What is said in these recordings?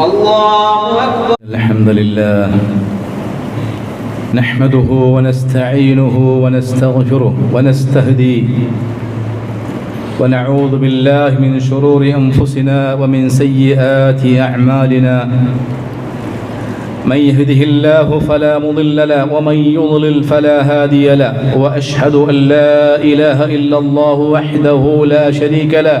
الله أكبر. الحمد لله. نحمده ونستعينه ونستغفره ونستهديه. ونعوذ بالله من شرور أنفسنا ومن سيئات أعمالنا. من يهده الله فلا مضل له ومن يضلل فلا هادي له. وأشهد أن لا إله إلا الله وحده لا شريك له.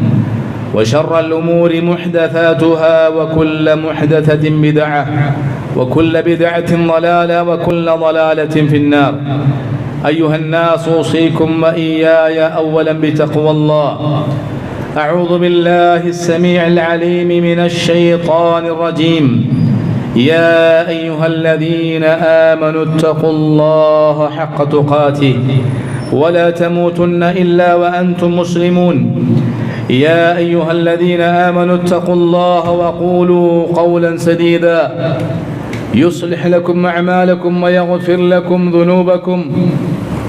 وشر الأمور محدثاتها وكل محدثة بدعة وكل بدعة ضلالة وكل ضلالة في النار. أيها الناس أوصيكم وإياي اولا بتقوى الله. أعوذ بالله السميع العليم من الشيطان الرجيم. يا أيها الذين آمنوا اتقوا الله حق تقاته. ولا تموتن إلا وأنتم مسلمون. يا أيها الذين آمنوا اتقوا الله وقولوا قولا سديدا. يصلح لكم أعمالكم ويغفر لكم ذنوبكم.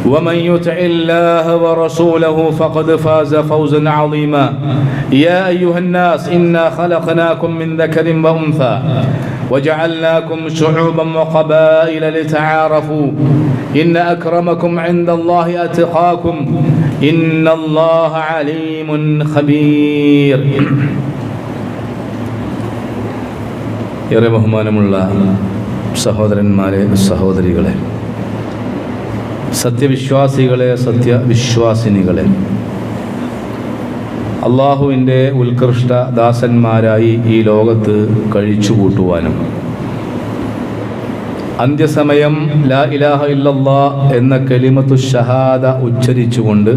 ومن يطع الله ورسوله فقد فاز فوزا عظيما. يا أيها الناس إنا خلقناكم من ذكر وأنثى. وجعلناكم شعوبا وقبائل لتعارفوا ان اكرمكم عند الله اتقاكم ان الله عليم خبير ഏറെ ബഹുമാനമുള്ള സഹോദരന്മാരെ സഹോദരികളെ സത്യവിശ്വാസികളെ സത്യവിശ്വാസിനികളെ അള്ളാഹുവിന്റെ ഉത്കൃഷ്ട ദാസന്മാരായി ഈ ലോകത്ത് കഴിച്ചുകൂട്ടുവാനും. അന്ത്യസമയം ലാ ഇലാഹ ഇല്ലല്ലാ എന്ന കലിമത്തു ഷഹാദ ഉച്ചരിച്ചുകൊണ്ട്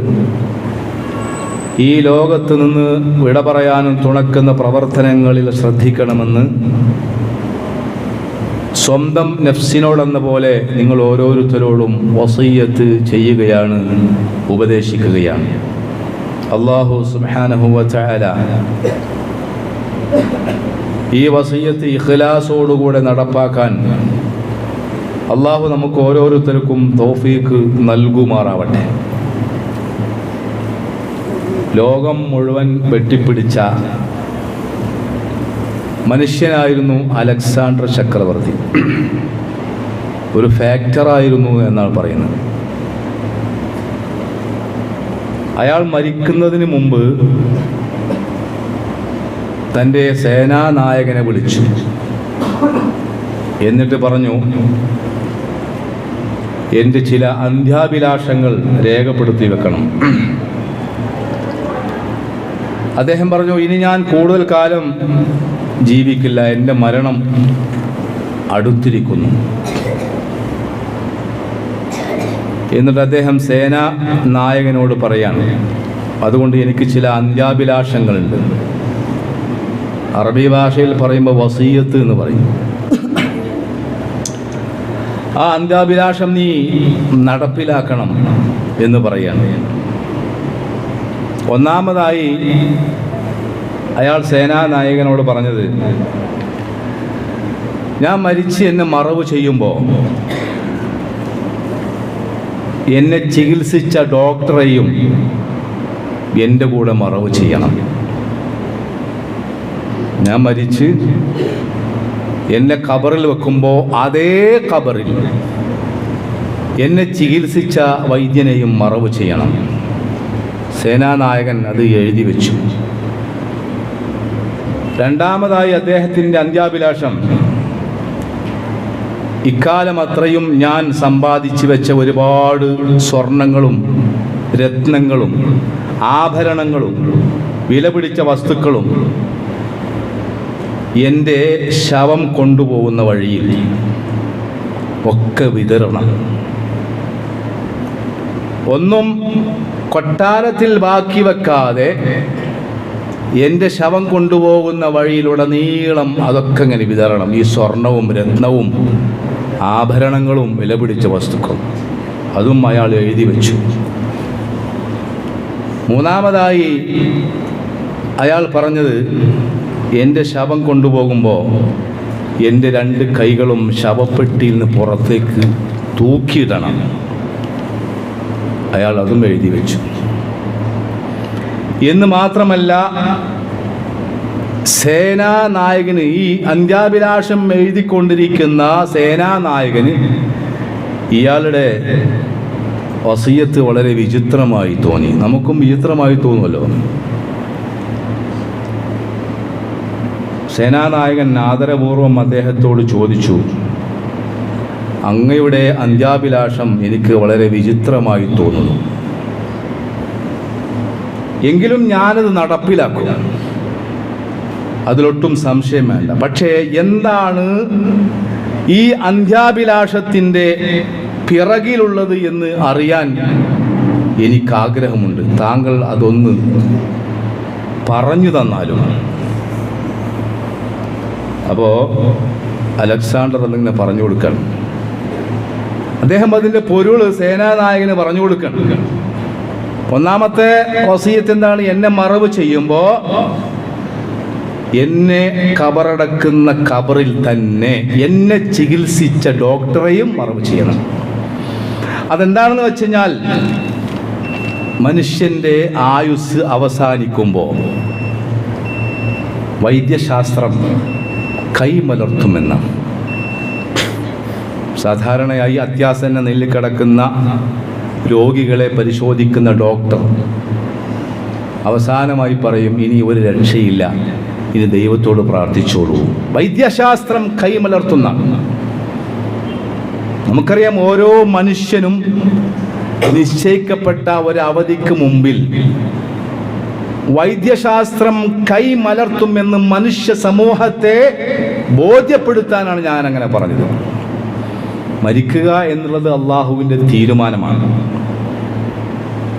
ഈ ലോകത്ത് നിന്ന് വിട പറയാനും തുണക്കുന്ന പ്രവർത്തനങ്ങളിൽ ശ്രദ്ധിക്കണമെന്ന് സ്വന്തം നഫ്സിനോടെന്ന പോലെ നിങ്ങൾ ഓരോരുത്തരോടും വസയ്യത്ത് ചെയ്യുകയാണ് ഉപദേശിക്കുകയാണ്. അള്ളാഹു സുഹാനഹുവല ഈ വസയത്ത് ഇഖ്ലാസോടുകൂടെ നടപ്പാക്കാൻ അള്ളാഹു നമുക്ക് ഓരോരുത്തർക്കും തോഫീക്ക് നൽകുമാറാവട്ടെ. ലോകം മുഴുവൻ വെട്ടിപ്പിടിച്ച മനുഷ്യനായിരുന്നു അലക്സാണ്ടർ ചക്രവർത്തി. ഒരു ഫാക്ടറായിരുന്നു എന്നാണ് പറയുന്നത്. അയാൾ മരിക്കുന്നതിന് മുമ്പ് തന്റെ സേനാനായകനെ വിളിച്ചു. എന്നിട്ട് പറഞ്ഞു എന്റെ ചില അന്ത്യാഭിലാഷങ്ങൾ രേഖപ്പെടുത്തി വെക്കണം. അദ്ദേഹം പറഞ്ഞു ഇനി ഞാൻ കൂടുതൽ കാലം ജീവിക്കില്ല. എന്റെ മരണം അടുത്തിരിക്കുന്നു. എന്നിട്ട് അദ്ദേഹം സേനാ നായകനോട് പറയാണ് അതുകൊണ്ട് എനിക്ക് ചില അന്ത്യാഭിലാഷങ്ങളുണ്ട്. അറബി ഭാഷയിൽ പറയുമ്പോൾ വസീയത്ത് എന്ന് പറയും. ആ അന്ത്യാഭിലാഷം നീ നടപ്പിലാക്കണം എന്ന് പറയാണ്. ഒന്നാമതായി അയാൾ സേനാ നായകനോട് പറഞ്ഞത് ഞാൻ മരിച്ച് എന്നെ മറവ് ചെയ്യുമ്പോൾ എന്നെ ചികിത്സിച്ച ഡോക്ടറെയും എന്റെ കൂടെ മറവ് ചെയ്യണം. ഞാൻ മരിച്ച് എന്നെ കബറിൽ വെക്കുമ്പോൾ അതേ കബറിൽ എന്നെ ചികിത്സിച്ച വൈദ്യനെയും മറവ് ചെയ്യണം. സേനാനായകൻ അത് എഴുതി വെച്ചു. രണ്ടാമതായി അദ്ദേഹത്തിന്റെ അന്ത്യാഭിലാഷം ഇക്കാലം അത്രയും ഞാൻ സമ്പാദിച്ചു വെച്ച ഒരുപാട് സ്വർണങ്ങളും രത്നങ്ങളും ആഭരണങ്ങളും വിലപിടിച്ച വസ്തുക്കളും എന്റെ ശവം കൊണ്ടുപോകുന്ന വഴിയിൽ ഒക്കെ വിതരണം ഒന്നും കൊട്ടാരത്തിൽ ബാക്കി വെക്കാതെ എന്റെ ശവം കൊണ്ടുപോകുന്ന വഴിയിലുടനീളം അതൊക്കെ ഇങ്ങനെ വിതരണം ഈ സ്വർണവും രത്നവും ആഭരണങ്ങളും വിലപിടിച്ച വസ്തുക്കളും അതും അയാൾ എഴുതി വെച്ചു. മൂന്നാമതായി അയാൾ പറഞ്ഞത് എന്റെ ശവം കൊണ്ടുപോകുമ്പോൾ എന്റെ രണ്ട് കൈകളും ശവപ്പെട്ടിയിൽ നിന്ന് പുറത്തേക്ക് തൂക്കിയിടണം അയാൾ അതും എഴുതി വെച്ചു. എന്ന് മാത്രമല്ല സേനാനായകന് ഈ അന്ത്യാഭിലാഷം എഴുതിക്കൊണ്ടിരിക്കുന്ന സേനാനായകന് ഇയാളുടെ വസീയത്ത് വളരെ വിചിത്രമായി തോന്നി. നമുക്കും വിചിത്രമായി തോന്നുമല്ലോ. സേനാനായകൻ ആദരപൂർവം അദ്ദേഹത്തോട് ചോദിച്ചു അങ്ങയുടെ അന്ത്യാഭിലാഷം എനിക്ക് വളരെ വിചിത്രമായി തോന്നുന്നു. എങ്കിലും ഞാനത് നടപ്പിലാക്കും. അതിലൊട്ടും സംശയം വേണ്ട. പക്ഷേ എന്താണ് ഈ അന്ത്യാഭിലാഷത്തിന്റെ പിറകിലുള്ളത് എന്ന് അറിയാൻ എനിക്ക് ആഗ്രഹമുണ്ട് താങ്കൾ അതൊന്ന് പറഞ്ഞു തന്നാലും. അപ്പോൾ അലക്സാണ്ടർ എന്നിങ്ങനെ പറഞ്ഞു കൊടുക്കണം. അദ്ദേഹം അതിന്റെ പൊരുൾ സേനാനായകന് പറഞ്ഞു കൊടുക്കണം. ഒന്നാമത്തെ വസീയത്ത് എന്താണ്? എന്നെ മറവ് ചെയ്യുമ്പോൾ എന്നെ കബറടക്കുന്ന കബറിൽ തന്നെ എന്നെ ചികിത്സിച്ച ഡോക്ടറെയും മറവ് ചെയ്യണം. അതെന്താണെന്ന് വെച്ച് കഴിഞ്ഞാൽ മനുഷ്യന്റെ ആയുസ് അവസാനിക്കുമ്പോൾ വൈദ്യശാസ്ത്രം കൈമലർത്തുമെന്ന് സാധാരണയായി അത്യാസന്ന നെല്ലിൽ കിടക്കുന്ന രോഗികളെ പരിശോധിക്കുന്ന ഡോക്ടർ അവസാനമായി പറയും ഇനി ഒരു രക്ഷയില്ല. ഇനി ദൈവത്തോട് പ്രാർത്ഥിച്ചോളൂ. വൈദ്യശാസ്ത്രം കൈമലർത്തുന്ന നമുക്കറിയാം ഓരോ മനുഷ്യനും നിശ്ചയിക്കപ്പെട്ട ഒരു അവധിക്ക് മുമ്പിൽ വൈദ്യശാസ്ത്രം കൈമലർത്തുമെന്ന് മനുഷ്യ സമൂഹത്തെ ബോധ്യപ്പെടുത്താനാണ് ഞാൻ അങ്ങനെ പറഞ്ഞത്. മരിക്കുക എന്നുള്ളത് അള്ളാഹുവിന്റെ തീരുമാനമാണ്.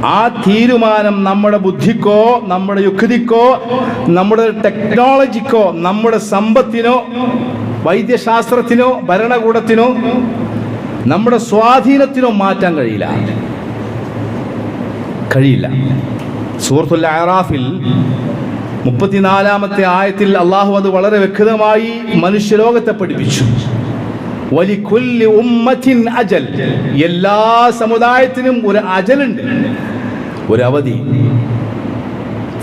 ആ തീരുമാനം നമ്മുടെ ബുദ്ധിക്കോ നമ്മുടെ യുക്തിക്കോ നമ്മുടെ ടെക്നോളജിക്കോ നമ്മുടെ സമ്പത്തിനോ വൈദ്യശാസ്ത്രത്തിനോ ഭരണകൂടത്തിനോ നമ്മുടെ സ്വാധീനത്തിനോ മാറ്റാൻ കഴിയില്ല. കഴിയില്ല. സൂറത്തുൽ അറാഫിൽ മുപ്പത്തിനാലാമത്തെ ആയത്തിൽ അള്ളാഹു അത് വളരെ വ്യക്തമായി മനുഷ്യലോകത്തെ പഠിപ്പിച്ചു. വലിക്കുല്ലി ഉമ്മത്തിൻ അജൽ എല്ലാ സമുദായത്തിനും ഒരു അജലുണ്ട് ഒരു അവധി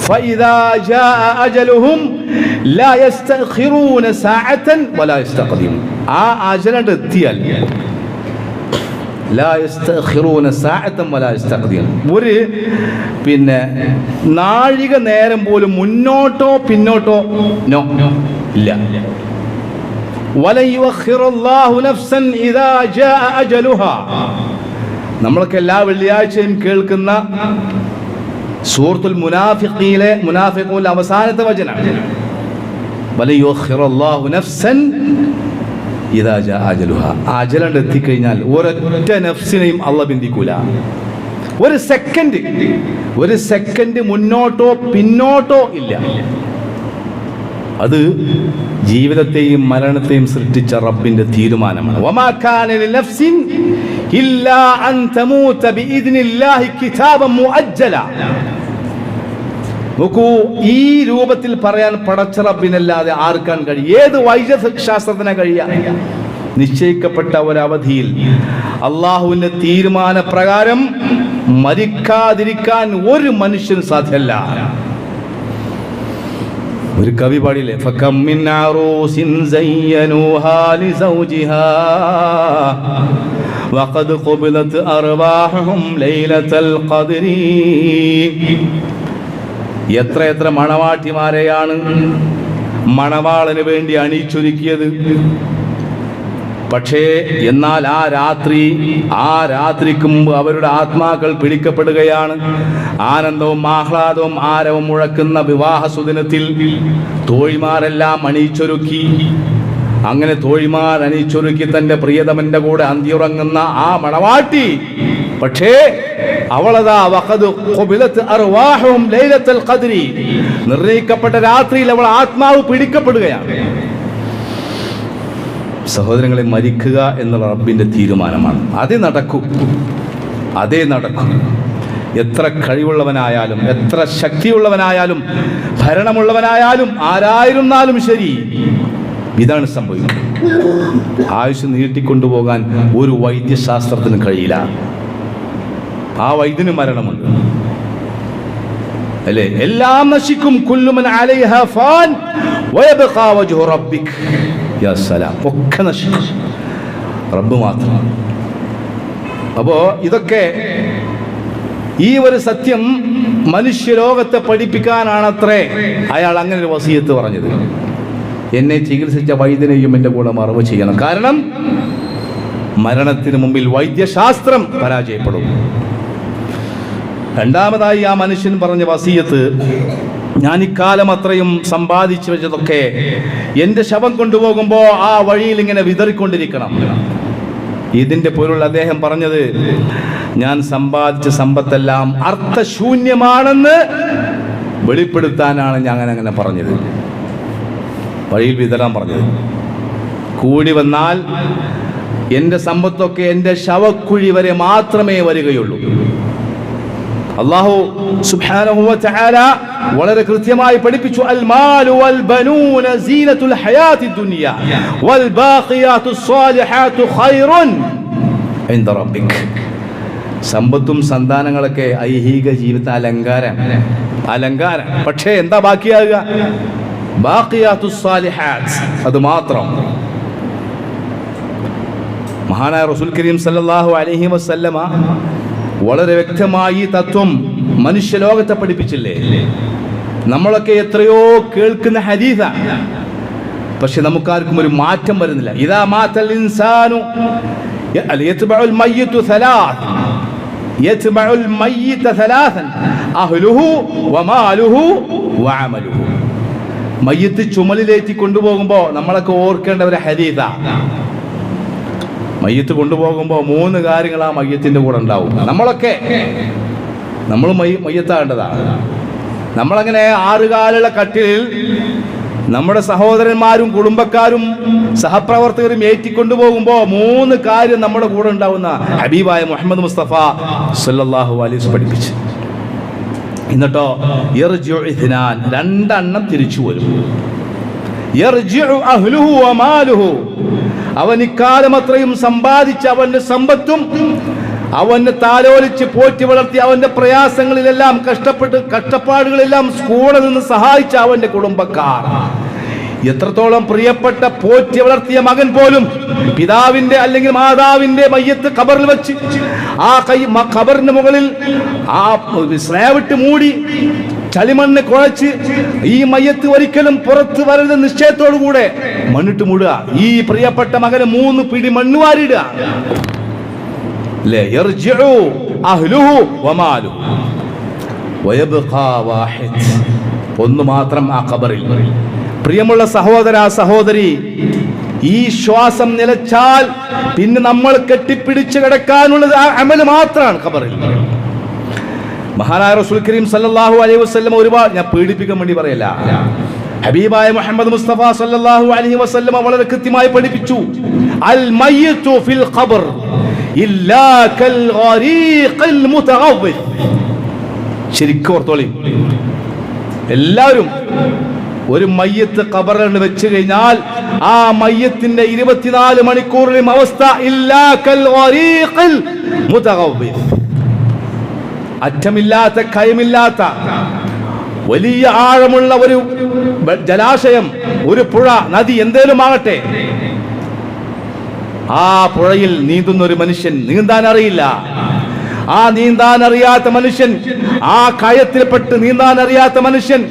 فإذا جاء أجلهم لا يستأخرون ساعة ولا يستقدمون ആ അജലണ്ട് എത്തിയാൽ ലാ യസ്തഖിറൂന സാഅത്തൻ വലാ യസ്തഖ്ദിമൂൻ ഒരു പിന്നെ നാഴിക നേരം പോലും മുന്നോട്ടോ പിന്നോട്ടോ നോ ഇല്ല നമ്മളൊക്കെ എല്ലാ വെള്ളിയാഴ്ചയും കേൾക്കുന്ന സൂറത്തുൽ മുനാഫിഖീലെ മുനാഫിഖൂൽ അവസാനത്തെ വചനാണ് വലൈ നഫ്സൻ ഇദാ ജാ അജലുഹ. അജലണ്ട് എത്തിക്കഴിഞ്ഞാൽ ഒരൊറ്റ നഫ്സിനെയും അള്ള ബിന്ദിക്കൂല. ഒരു സെക്കൻഡ് ഒരു സെക്കൻഡ് മുന്നോട്ടോ പിന്നോട്ടോ ഇല്ല. അത് ജീവിതത്തെയും മരണത്തെയും സൃഷ്ടിച്ച റബ്ബിന്റെ തീരുമാനമാണ്. നോക്കൂ ഈ രൂപത്തിൽ പറയാൻ പടച്ച റബ്ബിനല്ലാതെ ആർക്കാൻ കഴിയും? ഏത് വൈദ്യശാസ്ത്രത്തിന് കഴിയാ? നിശ്ചയിക്കപ്പെട്ട ഒരവധിയിൽ അള്ളാഹുവിന്റെ തീരുമാന പ്രകാരം മരിക്കാതിരിക്കാൻ ഒരു മനുഷ്യന് സാധ്യമല്ല ഒരു കവി പാടിയില്ലേ? എത്ര എത്ര മണവാട്ടിമാരെയാണ് മണവാളന് വേണ്ടി അണിച്ചൊരുക്കിയത്. പക്ഷേ എന്നാൽ ആ രാത്രി ആ രാത്രിക്ക് അവരുടെ ആത്മാക്കൾ പിടിക്കപ്പെടുകയാണ്. ആനന്ദവും ആഹ്ലാദവും ആരവും മുഴക്കുന്ന വിവാഹ സുദിനത്തിൽ തോഴിമാരെല്ലാം അണിയിച്ചൊരുക്കി. അങ്ങനെ തോഴിമാർ അണിയിച്ചൊരുക്കി തന്റെ പ്രിയതമന്റെ കൂടെ അന്തിയുറങ്ങുന്ന ആ മണവാട്ടി. പക്ഷേ അവളതാ നിർണയിക്കപ്പെട്ട രാത്രിയിൽ അവൾ ആത്മാവ് പിടിക്കപ്പെടുകയാണ്. സഹോദരങ്ങളെ മരിക്കുക എന്നുള്ള റബ്ബിന്റെ തീരുമാനമാണ്. അതേ നടക്കൂ. അതേ നടക്കൂ. എത്ര കഴിവുള്ളവനായാലും എത്ര ശക്തിയുള്ളവനായാലും ഭരണമുള്ളവനായാലും ആരായിരുന്നാലും ശരി ഇതാണ് സംഭവിക്കുന്നത് ആയുസ് നീട്ടിക്കൊണ്ടുപോകാൻ ഒരു വൈദ്യശാസ്ത്രത്തിന് കഴിയില്ല. ആ വൈദ്യന് മരണമുണ്ട്. അല്ലേ? എല്ലാം നശിക്കും. കുല്ലുമൻ അലൈഹ ഫാൻ റബ്ബിക്. സലാം ഒക്കെ നശിക്കും റബ്ബ് മാത്രം. അപ്പോ ഇതൊക്കെ ഈ ഒരു സത്യം മനുഷ്യലോകത്തെ പഠിപ്പിക്കാനാണത്രേ അയാൾ അങ്ങനെ ഒരു വസീയത്ത് പറഞ്ഞത്. എന്നെ ചികിത്സിച്ച വൈദ്യനെയും എന്റെ കൂടെ മറവ് ചെയ്യണം. കാരണം മരണത്തിന് മുമ്പിൽ വൈദ്യശാസ്ത്രം പരാജയപ്പെടും. രണ്ടാമതായി ആ മനുഷ്യൻ പറഞ്ഞ വസീയത്ത് ഞാൻ ഇക്കാലം അത്രയും സമ്പാദിച്ചു വെച്ചതൊക്കെ എന്റെ ശവം കൊണ്ടുപോകുമ്പോൾ ആ വഴിയിൽ ഇങ്ങനെ വിതറിക്കൊണ്ടിരിക്കണം. ഇതിന്റെ പൊരുൾ അദ്ദേഹം പറഞ്ഞത് ഞാൻ സമ്പാദിച്ച സമ്പത്തെല്ലാം അർത്ഥശൂന്യമാണെന്ന് വെളിപ്പെടുത്താനാണ് ഞാൻ അങ്ങനെ പറഞ്ഞത്. വഴിയിൽ വിതരാൻ പറഞ്ഞത്. കൂടി വന്നാൽ എന്റെ സമ്പത്തൊക്കെ എന്റെ ശവക്കുഴി വരെ മാത്രമേ വരികയുള്ളൂ. അള്ളാഹു സുബ്ഹാനഹു വ തആല വളരെ കൃത്യമായി പഠിപ്പിച്ചു അൽ മാലു വൽ ബനൂന സീനത്തുൽ ഹയാത്തി ദുനിയ വൽ ബാഖിയാത്തുസ് സ്വാലിഹാത്തു ഖൈറുൻ ഇൻദ റബ്ബിക്. സമ്പത്തും സന്താനങ്ങളൊക്കെ ഐഹിക ജീവിത അലങ്കാരം. അലങ്കാരം. പക്ഷേ എന്താ ബാക്കിയാകുക ബാഖിയാത്തു സ്വാലിഹാത്ത്. അത് മാത്രം. മഹാനായ റസൂൽ കരീം സല്ലല്ലാഹു അലൈഹി വസല്ലമ വളരെ വ്യക്തമായി ഈ തത്വം മനുഷ്യലോകത്തെ പഠിപ്പിച്ചില്ലേ? നമ്മളൊക്കെ എത്രയോ കേൾക്കുന്ന ഹദീസ. പക്ഷെ നമുക്കാർക്കും ഒരു മാറ്റം വരുന്നില്ല. ഇതാ മാത്തൽ ഇൻസാനു മയ്യിത്തു ചുമലിലേറ്റി കൊണ്ടുപോകുമ്പോൾ നമ്മളൊക്കെ ഓർക്കേണ്ട ഒരു ഹദീസ. മയ്യത്ത് കൊണ്ടുപോകുമ്പോൾ മൂന്ന് കാര്യങ്ങൾ ആ മയ്യത്തിന്റെ കൂടെ ഉണ്ടാവും. നമ്മളൊക്കെ നമ്മൾ മയ്യ മയ്യത്താകേണ്ടതാണ് നമ്മളങ്ങനെ ആറുകാലുള്ള കട്ടിലിൽ നമ്മുടെ സഹോദരന്മാരും കുടുംബക്കാരും സഹപ്രവർത്തകരും ഏറ്റിക്കൊണ്ടുപോകുമ്പോൾ മൂന്ന് കാര്യം നമ്മുടെ കൂടെ ഉണ്ടാവുന്ന ഹബീബായ മുഹമ്മദ് മുസ്തഫ സല്ലല്ലാഹു അലീസ് പഠിപ്പിച്ചു. എന്നിട്ടോ യർജിഉ ഇഥ്നാൻ രണ്ടെണ്ണം തിരിച്ചു വരും. അവൻ ഇക്കാലം അത്രയും സമ്പാദിച്ച് അവന്റെ സമ്പത്തും അവന് താലോലിച്ച് പോറ്റി വളർത്തി അവന്റെ പ്രയാസങ്ങളിലെല്ലാം കഷ്ടപ്പെട്ട് കഷ്ടപ്പാടുകളെല്ലാം സ്കൂളിൽ നിന്ന് സഹായിച്ച അവന്റെ കുടുംബക്കാർ. എത്രത്തോളം പ്രിയപ്പെട്ട പോറ്റി വളർത്തിയ മകൻ പോലും പിതാവിന്റെ അല്ലെങ്കിൽ മാതാവിന്റെ മയ്യത്ത് ഖബറിൽ വെച്ച് ആ കൈ കബറിന് മുകളിൽ ആ സ്ലാവിട്ട് മൂടി ചളിമണ്ണ് കുഴച്ച് ഈ മയ്യത്ത് ഒരിക്കലും പുറത്ത് വരരുത് നിശ്ചയത്തോടു കൂടെ മണ്ണിട്ട് മൂടുക. ഈ പ്രിയപ്പെട്ട മകന് മൂന്ന് പിടി മണ്ണ് വാഹിദ്. ഒന്ന് മാത്രം ആ ഖബറിൽ. പ്രിയമുള്ള സഹോദര സഹോദരി ഈ ശ്വാസം നിലച്ചാൽ പിന്നെ നമ്മൾ കെട്ടിപ്പിടിച്ച് കിടക്കാനുള്ളത് അമൽ മാത്രമാണ് ഖബറിൽ. മഹാനായ റസൂൽ കരീം സല്ലല്ലാഹു അലൈഹി വസല്ലം ഒരുപാട് ഞാൻ പേടിപ്പിക്കാൻ വേണ്ടി പറയല്ല. ഹബീബായ മുഹമ്മദ് മുസ്തഫ സല്ലല്ലാഹു അലൈഹി വസല്ലം വളരെ കൃത്യമായി പഠിപ്പിച്ചു. അൽ മയ്യിത്തു ഫിൽ ഖബർ ഇല്ലാ കൽ ഗരീഖിൽ മുതഗവ്വിദ് ശരിക്ക് ഓർത്തോളി. എല്ലാവരും ഒരു മയ്യത്ത് ഖബറിൽ വെച്ച് കഴിഞ്ഞാൽ ആ മയ്യത്തിന്റെ ഇരുപത്തിനാല് മണിക്കൂറിലും അവസ്ഥ ഇല്ലാ കൽ ഗരീഖിൽ മുതഗവ്വിദ് അറ്റമില്ലാത്ത കയമില്ലാത്ത വലിയ ആഴമുള്ള ഒരു ജലാശയം ഒരു പുഴ നദി എന്തേലും ആകട്ടെ. ആ പുഴയിൽ നീന്തുന്ന ഒരു മനുഷ്യൻ നീന്താൻ അറിയില്ല. ആ നീന്താൻ അറിയാത്ത മനുഷ്യൻ ആ കയത്തിൽപ്പെട്ട് നീന്താൻ അറിയാത്ത മനുഷ്യൻ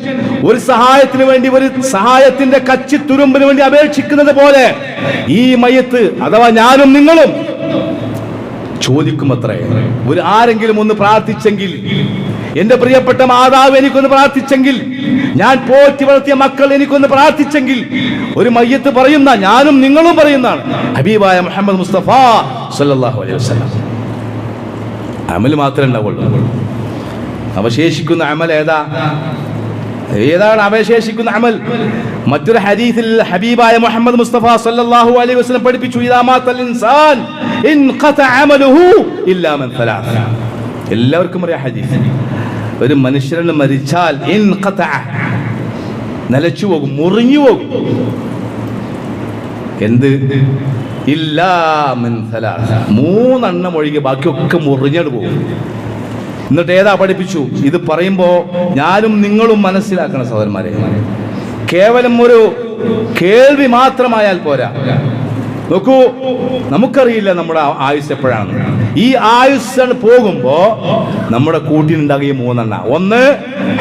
ഒരു സഹായത്തിന് വേണ്ടി ഒരു സഹായത്തിന്റെ കച്ചി തുരുമ്പിന് വേണ്ടി അപേക്ഷിക്കുന്നത് പോലെ ഈ മയത്ത് അഥവാ ഞാനും നിങ്ങളും ചോദിക്കുമത്രേ? ഒരു ആരെങ്കിലും ഒന്ന് പ്രാർത്ഥിച്ചെങ്കിൽ എന്റെ പ്രിയപ്പെട്ട മാതാവ് എനിക്കൊന്ന് പ്രാർത്ഥിച്ചെങ്കിൽ ഞാൻ പോറ്റി വളർത്തിയ മക്കൾ എനിക്കൊന്ന് പ്രാർത്ഥിച്ചെങ്കിൽ ഒരു മയ്യത്ത് പറയുന്ന ഞാനും നിങ്ങളും പറയുന്നതാണ്. ഹബീബായ മുഹമ്മദ് മുസ്തഫ സല്ലല്ലാഹു അലൈഹി വസ്ലാം അമൽ മാത്രമേ ഉണ്ടാവുള്ളൂ അവശേഷിക്കുന്ന അമൽ ഏതാ? ഏതാണ് അവശേഷിക്കുന്ന അമൽ? മറ്റൊരു ഹദീസിൽ ഹബീബായ മുഹമ്മദ് മുസ്തഫ സല്ലല്ലാഹു അലൈഹി വസല്ലം പഠിപ്പിച്ചു ഇൻസാൻ ഇൻഖത അമലുഹു ഇല്ലാ മൻ എല്ലാവർക്കും അറിയാം ഹദീസ്. ഒരു മനുഷ്യരെ മരിച്ചാൽ ഇൻഖത നിലച്ചു പോകും മുറിഞ്ഞു പോകും. എന്ത്? ഇല്ലാ മൻ മൂന്നെണ്ണം ഒഴികെ ബാക്കിയൊക്കെ മുറിഞ്ഞു പോകും. എന്നിട്ട് ഏതാ പഠിപ്പിച്ചു? ഇത് പറയുമ്പോൾ ഞാനും നിങ്ങളും മനസ്സിലാക്കണം സഹോദരന്മാരെ. കേവലം ഒരു കേൾവി മാത്രമായാൽ പോരാ. നോക്കൂ നമുക്കറിയില്ല നമ്മുടെ ആയുസ് എപ്പോഴാണ് ഈ ആയുസ് പോകുമ്പോ നമ്മുടെ കൂട്ടിനുണ്ടാകിയ മൂന്നെണ്ണ. ഒന്ന്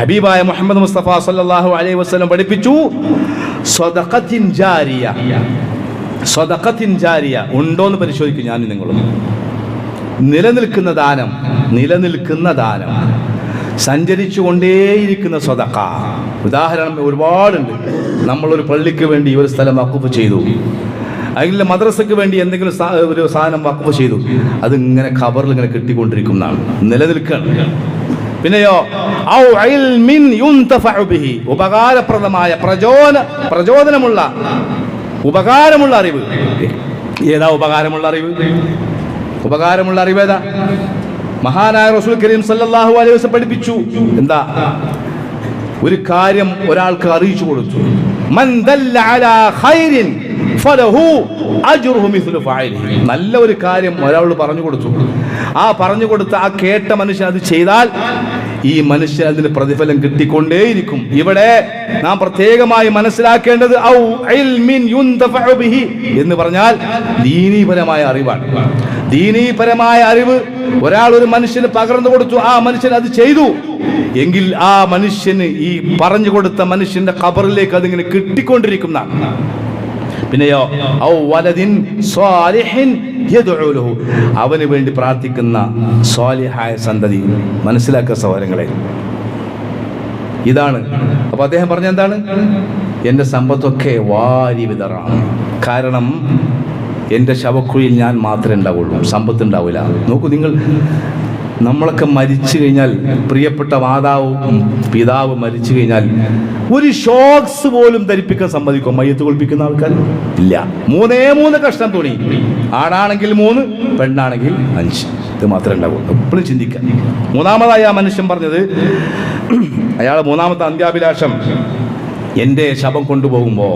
ഹബീബായ മുഹമ്മദ് മുസ്തഫ സല്ലല്ലാഹു അലൈഹി വസ്ലം പഠിപ്പിച്ചു സ്വതക്കത്തിൻ ജാരിയ. സ്വതഖത്തിൻ ജാരിയ. ഉണ്ടോന്ന് പരിശോധിക്കും ഞാനും നിങ്ങളും. നിലനിൽക്കുന്ന ദാനം നിലനിൽക്കുന്ന ദാനം. സഞ്ചരിച്ചു കൊണ്ടേയിരിക്കുന്ന സ്വതക്ക. ഉദാഹരണം ഒരുപാടുണ്ട്. നമ്മളൊരു പള്ളിക്ക് വേണ്ടി ഒരു സ്ഥലം വക്കുഫ് ചെയ്തു. അല്ലെങ്കിൽ മദ്രസയ്ക്ക് വേണ്ടി എന്തെങ്കിലും ഒരു സാധനം വക്കുഫ് ചെയ്തു. ഇങ്ങനെ ഖബറിൽ ഇങ്ങനെ കിട്ടിക്കൊണ്ടിരിക്കുന്നതാണ്. നിലനിൽക്കുകയാണ് പിന്നെയോ ഉപകാരപ്രദമായ പ്രചോദന പ്രചോദനമുള്ള ഉപകാരമുള്ള അറിവ്. ഏതാ ഉപകാരമുള്ള അറിവ്? ഉപകാരമുള്ള അറിവേദ മഹാനായ റസൂൽ കരീം സല്ലല്ലാഹു അലൈഹി വസല്ലം പഠിപ്പിച്ചു. എന്താ? ഒരു കാര്യം ഒരാൾക്ക് അറിയിച്ചു കൊടുത്തു. മൻ ഖൈരിൻ നല്ല ഒരു കാര്യം ഒരാൾ പറഞ്ഞു കൊടുത്തു. ആ പറഞ്ഞു കൊടുത്ത ആ കേട്ട മനുഷ്യൻ അത് ചെയ്താൽ ഈ മനുഷ്യൻ അതിന് പ്രതിഫലം കിട്ടിക്കൊണ്ടേയിരിക്കും. ഇവിടെ നാം പ്രത്യേകമായി മനസ്സിലാക്കേണ്ടത് എന്ന് പറഞ്ഞാൽ ദീനീപരമായ അറിവാണ്. ദീനീപരമായ അറിവ് ഒരാൾ ഒരു മനുഷ്യന് പകർന്നു കൊടുത്തു ആ മനുഷ്യൻ അത് ചെയ്തു. എങ്കിൽ ആ മനുഷ്യന് ഈ പറഞ്ഞു കൊടുത്ത മനുഷ്യന്റെ കബറിലേക്ക് അതിങ്ങനെ കിട്ടിക്കൊണ്ടിരിക്കുന്ന പിന്നെയോ ഔ വലദിൻ സ്വാലിഹിൻ യദ്ഉ ലഹു. അവന് വേണ്ടി പ്രാർത്ഥിക്കുന്ന സ്വാലിഹായ സന്തതി മനസ്സിലാക്കുക സഹോദരങ്ങളെ. ഇതാണ്. അപ്പൊ അദ്ദേഹം പറഞ്ഞ എന്താണ്? എന്റെ സമ്പത്തൊക്കെ വാരി വിതറാണ്. കാരണം എന്റെ ശവക്കുഴിയിൽ ഞാൻ മാത്രമേ ഉണ്ടാവുള്ളൂ സമ്പത്ത് ഉണ്ടാവില്ല. നോക്കൂ നിങ്ങൾ നമ്മളൊക്കെ മരിച്ചു കഴിഞ്ഞാൽ പ്രിയപ്പെട്ട മാതാവും പിതാവ് മരിച്ചു കഴിഞ്ഞാൽ ഒരു ഷോക്സ് പോലും ധരിപ്പിക്കാൻ സമ്മതിക്കും മയ്യത്ത് കുളിപ്പിക്കുന്ന ആൾക്കാർ? ഇല്ല. മൂന്നേ മൂന്ന് കഷ്ടം തുണി. ആണാണെങ്കിൽ മൂന്ന് പെണ്ണാണെങ്കിൽ അഞ്ച്. ഇത് മാത്രമേ ഉണ്ടാവുള്ളൂ. എപ്പോഴും ചിന്തിക്കാം മൂന്നാമതായി ആ മനുഷ്യൻ പറഞ്ഞത് അയാൾ മൂന്നാമത്തെ അന്ത്യാഭിലാഷം എന്റെ ശവം കൊണ്ടുപോകുമ്പോൾ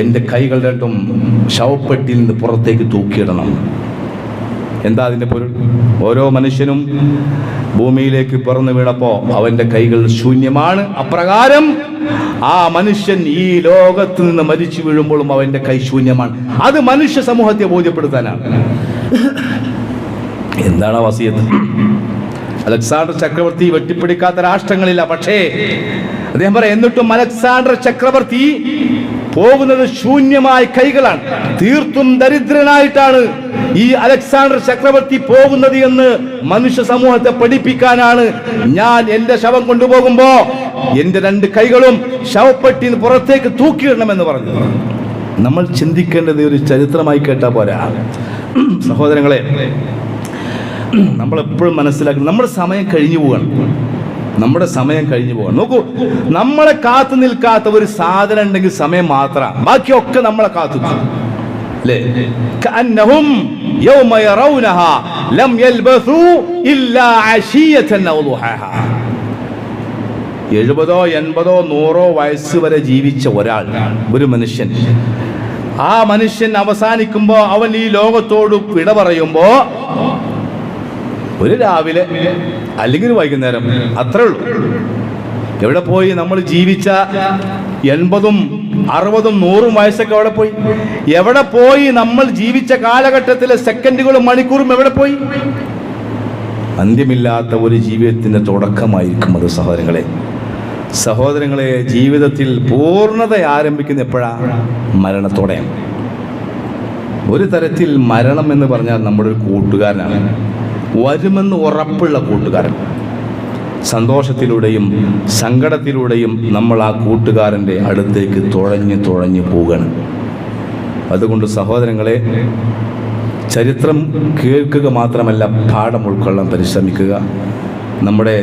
എന്റെ കൈകൾ രണ്ടും ശവപ്പെട്ടിയിൽ നിന്ന് പുറത്തേക്ക് തൂക്കിയിടണം. എന്താ അതിന്റെ പൊരുൾ? ഓരോ മനുഷ്യനും ഭൂമിയിലേക്ക് പിറന്നു വീണപ്പോൾ അവന്റെ കൈകൾ ശൂന്യമാണ്. അപ്രകാരം ആ മനുഷ്യൻ ഈ ലോകത്ത് നിന്ന് മരിച്ചു വീഴുമ്പോഴും അവന്റെ കൈ ശൂന്യമാണ്. അത് മനുഷ്യ സമൂഹത്തെ ബോധ്യപ്പെടുത്താനാണ്. എന്താണ് ആ അലക്സാണ്ടർ ചക്രവർത്തി വെട്ടിപ്പിടിക്കാത്ത രാഷ്ട്രങ്ങളില്ല പക്ഷേ അദ്ദേഹം പറയാം എന്നിട്ടും അലക്സാണ്ടർ ചക്രവർത്തി പോകുന്നത് ശൂന്യമായ കൈകളാണ്. തീർത്തും ദരിദ്രനായിട്ടാണ് ഈ അലക്സാണ്ടർ ചക്രവർത്തി പോകുന്നത് എന്ന് മനുഷ്യ സമൂഹത്തെ പഠിപ്പിക്കാനാണ് ഞാൻ എന്റെ ശവം കൊണ്ടുപോകുമ്പോ എന്റെ രണ്ട് കൈകളും ശവപ്പെട്ടി പുറത്തേക്ക് തൂക്കിയിടണമെന്ന് പറഞ്ഞു. നമ്മൾ ചിന്തിക്കേണ്ടത് ഒരു ചരിത്രമായി കേട്ടാ പോരാ. സഹോദരങ്ങളെ നമ്മൾ എപ്പോഴും മനസ്സിലാക്കണം. നമ്മുടെ സമയം കഴിഞ്ഞു പോവാണ്. നമ്മുടെ സമയം കഴിഞ്ഞു പോകാം നോക്കൂ നമ്മളെ കാത്തു നിൽക്കാത്ത ഒരു സാധനം ഉണ്ടെങ്കിൽ സമയം മാത്രമാണ്. ബാക്കിയൊക്കെ നമ്മളെ കാത്തു അല്ലേ? എഴുപതോ എൺപതോ നൂറോ വയസ്സ് വരെ ജീവിച്ച ഒരാൾ ഒരു മനുഷ്യൻ. ആ മനുഷ്യൻ അവസാനിക്കുമ്പോ അവൻ ഈ ലോകത്തോട് വിട പറയുമ്പോ ഒരു രാവിലെ അല്ലെങ്കിൽ വൈകുന്നേരം. അത്രേ ഉള്ളൂ. എവിടെ പോയി നമ്മൾ ജീവിച്ച എൺപതും അറുപതും നൂറും വയസ്സൊക്കെ എവിടെ പോയി? എവിടെ പോയി നമ്മൾ ജീവിച്ച കാലഘട്ടത്തിലെ സെക്കൻഡുകളും മണിക്കൂറും എവിടെ പോയി? അന്ത്യമില്ലാത്ത ഒരു ജീവിതത്തിന്റെ തുടക്കമായിരിക്കും അത് സഹോദരങ്ങളെ. സഹോദരങ്ങളെ ജീവിതത്തിൽ പൂർണത ആരംഭിക്കുന്ന എപ്പോഴാണ് മരണത്തോടെ. ഒരു തരത്തിൽ മരണം എന്ന് പറഞ്ഞാൽ നമ്മുടെ ഒരു കൂട്ടുകാരനാണ്. വരുമെന്ന് ഉറപ്പുള്ള കൂട്ടുകാരൻ. സന്തോഷത്തിലൂടെയും സങ്കടത്തിലൂടെയും നമ്മൾ ആ കൂട്ടുകാരന്റെ അടുത്തേക്ക് തുഴഞ്ഞ് തുഴഞ്ഞു പോകണം. അതുകൊണ്ട് സഹോദരങ്ങളെ ചരിത്രം കേൾക്കുക മാത്രമല്ല പാഠം ഉൾക്കൊള്ളാൻ പരിശ്രമിക്കുക. നമ്മുടെ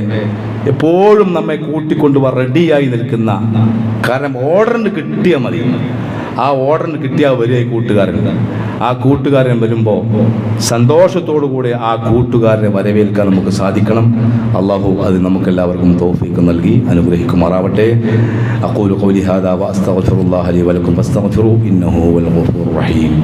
എപ്പോഴും നമ്മെ കൂട്ടിക്കൊണ്ടുപോകാൻ റെഡിയായി നിൽക്കുന്ന കാരണം ഓർഡറിന് കിട്ടിയാൽ മതി. ആ ഓർഡറിന് കിട്ടിയാൽ വരിക കൂട്ടുകാരൻ. ആ കൂട്ടുകാരൻ വരുമ്പോൾ സന്തോഷത്തോടു കൂടി ആ കൂട്ടുകാരനെ വരവേൽക്കാൻ നമുക്ക് സാധിക്കണം അള്ളാഹു അത് നമുക്കെല്ലാവർക്കും തോഫീക്ക് നൽകി അനുഗ്രഹിക്കുമാറാവട്ടെ അഖൂലു ഖൗലി ഹാദാ വഅസ്തഗ്ഫിറുല്ലാഹ ലി വലക്കും ഫസ്തഗ്ഫിറു ഇന്നഹു ഹുവൽ ഗഫൂറുർ റഹീം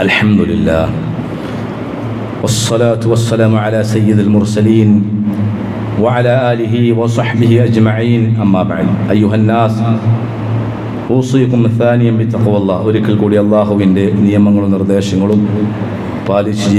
الحمد لله والصلاة والسلام على سيد المرسلين وعلى آله وصحبه أجمعين أما بعد أيها الناس ഊസിക്കും ثانيا بتقوى الله ഒരിക്കൽ കൂടി അള്ളാഹുവിൻ്റെ നിയമങ്ങളും നിർദ്ദേശങ്ങളും പാലിച്ച്